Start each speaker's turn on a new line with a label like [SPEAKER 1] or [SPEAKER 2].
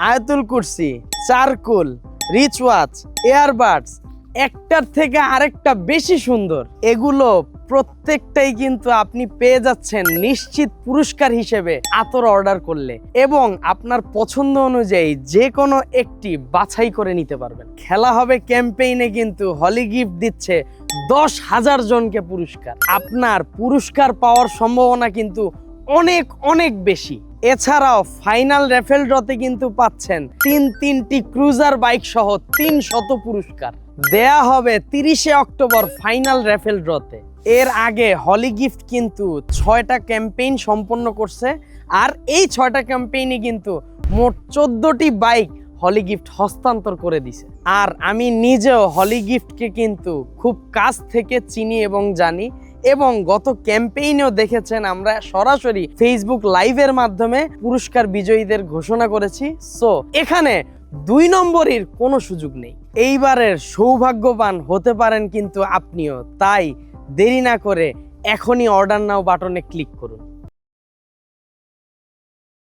[SPEAKER 1] আয়াতুল কুরসি, charcoal rich watch earbuds, একটার থেকে আরেকটা বেশি সুন্দর। এগুলো প্রত্যেকটাই কিন্তু আপনি পেয়ে যাচ্ছেন নিশ্চিত পুরস্কার হিসেবে আতর অর্ডার করলে এবং আপনার পছন্দ অনুযায়ী যে কোনো একটি বাছাই করে নিতে পারবেন। খেলা হবে ক্যাম্পেইনে কিন্তু হলি গিফট দিচ্ছে দশ হাজার জনকে পুরস্কার। আপনার পুরস্কার পাওয়ার সম্ভাবনা কিন্তু অনেক অনেক বেশি। এছাড়াও ফাইনাল রেফেল ড্রতে কিন্তু পাচ্ছেন তিন তিনটি ক্রুজার বাইক সহ তিন শত পুরস্কার। দেয়া হবে তিরিশে অক্টোবর ফাইনাল রেফেল ড্রতে। এর আগে হলি গিফট কিন্তু ছয়টা ক্যাম্পেইন সম্পন্ন করছে আর এই ছয়টা ক্যাম্পেইনে কিন্তু মোট চোদ্দটি বাইক হলি গিফট হস্তান্তর করে দিছে। আর আমি নিজেও হলি গিফটকে কিন্তু খুব কাছ থেকে চিনি এবং জানি এবং গত ক্যাম্পেইনেও দেখেছেন আমরা সরাসরি ফেসবুক লাইভের মাধ্যমে পুরস্কার বিজয়ীদের ঘোষণা করেছি। সো এখানে দুই নম্বরের কোনো সুযোগ নেই। এইবারের সৌভাগ্যবান হতে পারেন কিন্তু আপনিও। তাই দেরি না করে এখনই অর্ডার নাও বাটনে ক্লিক করুন।